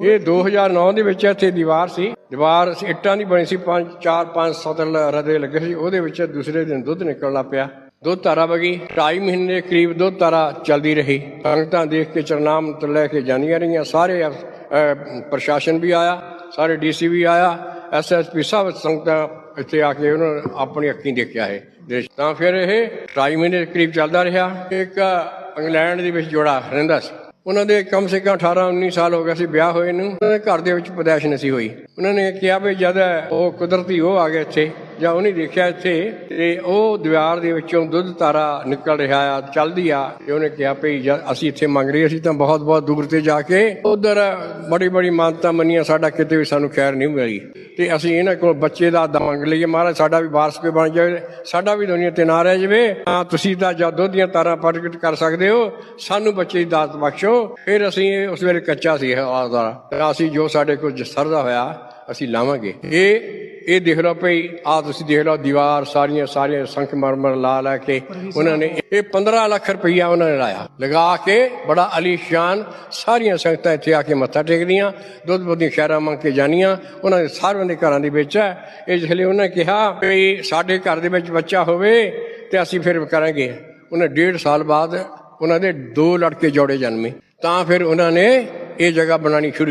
ਇਹ 2009 ਦੇ ਵਿੱਚ ਇੱਥੇ ਦੀਵਾਰ ਸੀ। ਦੀਵਾਰ ਇੱਟਾਂ ਦੀ ਬਣੀ ਸੀ, ਪੰਜ, ਚਾਰ, ਪੰਜ ਸਤਲ ਰਦੇ ਲੱਗੇ ਸੀ। ਉਹਦੇ ਵਿੱਚ ਦੂਸਰੇ ਦਿਨ ਦੁੱਧ ਨਿਕਲਣਾ ਪਿਆ। ਦੁੱਧ ਧਾਰਾ ਵਗੀ। ਢਾਈ ਮਹੀਨੇ ਕਰੀਬ ਦੁੱਧ ਧਾਰਾ ਚੱਲਦੀ ਰਹੀ। ਸੰਗਤਾਂ ਦੇਖ ਕੇ ਚਰਨਾਮ ਲੈ ਕੇ ਜਾਂਦੀਆਂ ਰਹੀਆਂ। ਸਾਰੇ ਪ੍ਰਸ਼ਾਸਨ ਵੀ ਆਇਆ, ਸਾਰੇ ਡੀਸੀ ਵੀ ਆਇਆ ਐਸਐਸਪੀ ਸਭ ਸੰਗਤਾਂ ਇੱਥੇ ਆ ਕੇ ਉਹਨਾਂ ਨੇ ਆਪਣੀ ਅੱਖੀਂ ਦੇਖਿਆ ਹੈ ਤਾਂ ਫਿਰ ਇਹ ਢਾਈ ਮਹੀਨੇ ਦੇ ਕਰੀਬ ਚੱਲਦਾ ਰਿਹਾ। ਇੱਕ ਇੰਗਲੈਂਡ ਦੇ ਵਿੱਚ ਜੋੜਾ ਰਹਿੰਦਾ ਸੀ। ਉਹਨਾਂ ਦੇ ਕਮ ਸੇ ਕਮ 18 19 ਸਾਲ ਹੋ ਗਏ ਸੀ ਵਿਆਹ ਹੋਏ ਨੂੰ। ਉਹਨਾਂ ਦੇ ਘਰ ਦੇ ਵਿੱਚ ਪਦਾਇਸ਼ ਨਹੀਂ ਸੀ ਹੋਈ। ਉਹਨਾਂ ਨੇ ਕਿਹਾ ਵੀ ਜਦ ਉਹ ਕੁਦਰਤੀ ਉਹ ਆ ਗਏ ਇੱਥੇ ਜਾਂ ਉਹਨੇ ਦੇਖਿਆ ਇੱਥੇ ਤੇ ਉਹ ਦੀਵਾਰ ਦੇ ਵਿੱਚੋਂ ਦੁੱਧ ਤਾਰਾ ਨਿਕਲ ਰਿਹਾ ਆ, ਚੱਲਦੀ ਆ। ਤੇ ਉਹਨੇ ਕਿਹਾ ਵੀ ਅਸੀਂ ਇੱਥੇ ਮੰਗ ਰਹੇ ਅਸੀਂ ਤਾਂ ਬਹੁਤ ਬਹੁਤ ਦੂਰ ਤੇ ਜਾ ਕੇ ਉਧਰ ਬੜੀ ਬੜੀ ਮਾਨਤਾ ਮੰਨੀਆਂ, ਸਾਡਾ ਕਿਤੇ ਵੀ ਸਾਨੂੰ ਖੈਰ ਨਹੀਂ ਮਿਲੀ। ਤੇ ਅਸੀਂ ਇਹਨਾਂ ਕੋਲ ਬੱਚੇ ਦਾ ਮੰਗ ਲਈਏ, ਮਹਾਰਾਜ, ਸਾਡਾ ਵੀ ਵਾਰਸ ਕੋਈ ਬਣ ਜਾਵੇ, ਸਾਡਾ ਵੀ ਦੁਨੀਆ ਤੇ ਨਾ ਰਹਿ ਜਾਵੇ। ਹਾਂ ਤੁਸੀਂ ਤਾਂ ਜਦ ਦੁੱਧ ਦੀਆਂ ਤਾਰਾਂ ਪ੍ਰਗਟ ਕਰ ਸਕਦੇ ਹੋ, ਸਾਨੂੰ ਬੱਚੇ ਦੀ ਦਾਤ ਬਖਸ਼ੋ। ਫਿਰ ਅਸੀਂ ਉਸ ਵੇਲੇ ਕੱਚਾ ਸੀ ਇਹ ਤਾਂ ਅਸੀਂ ਜੋ ਸਾਡੇ ਕੋਲ ਸਰਦਾ ਹੋਇਆ, ਅਸੀਂ ਲਾਵਾਂਗੇ। ਇਹ ਇਹ ਦੇਖ ਲਓ ਭਈ ਆ ਤੁਸੀਂ ਦੇਖ ਲਓ, ਦੀਵਾਰ ਸਾਰੀਆਂ ਸਾਰੀਆਂ ਸੰਖ ਮਰਮਰ ਲਾ ਲਾ ਕੇ ਉਹਨਾਂ ਨੇ ਇਹ 15 ਲੱਖ ਰੁਪਈਆ ਉਹਨਾਂ ਨੇ ਲਾਇਆ। ਲਗਾ ਕੇ ਬੜਾ ਅਲੀਸ਼ਾਨ ਸਾਰੀਆਂ ਸੰਗਤਾਂ ਇੱਥੇ ਆ ਕੇ ਮੱਥਾ ਟੇਕਦੀਆਂ, ਦੁੱਧ ਬੁੱਧੀਆਂ ਸ਼ਹਿਰਾਂ ਮੰਗ ਕੇ ਜਾਣੀਆਂ ਉਹਨਾਂ ਦੇ ਸਾਰਿਆਂ ਦੇ ਘਰਾਂ ਦੇ ਵਿੱਚ ਹੈ। ਇਸ ਲਈ ਉਹਨਾਂ ਨੇ ਕਿਹਾ ਵੀ ਸਾਡੇ ਘਰ ਦੇ ਵਿੱਚ ਬੱਚਾ ਹੋਵੇ ਤੇ ਅਸੀਂ ਫਿਰ ਕਰਾਂਗੇ। ਉਹਨਾਂ ਡੇਢ ਸਾਲ ਬਾਅਦ ਉਹਨਾਂ ਦੇ ਦੋ ਲੜਕੇ ਜੋੜੇ ਜਨਮੇ। ਤਾਂ ਫਿਰ ਉਹਨਾਂ ਨੇ ਇਹ ਜਗ੍ਹਾ ਬਣਾਣੀ ਸ਼ੁਰੂ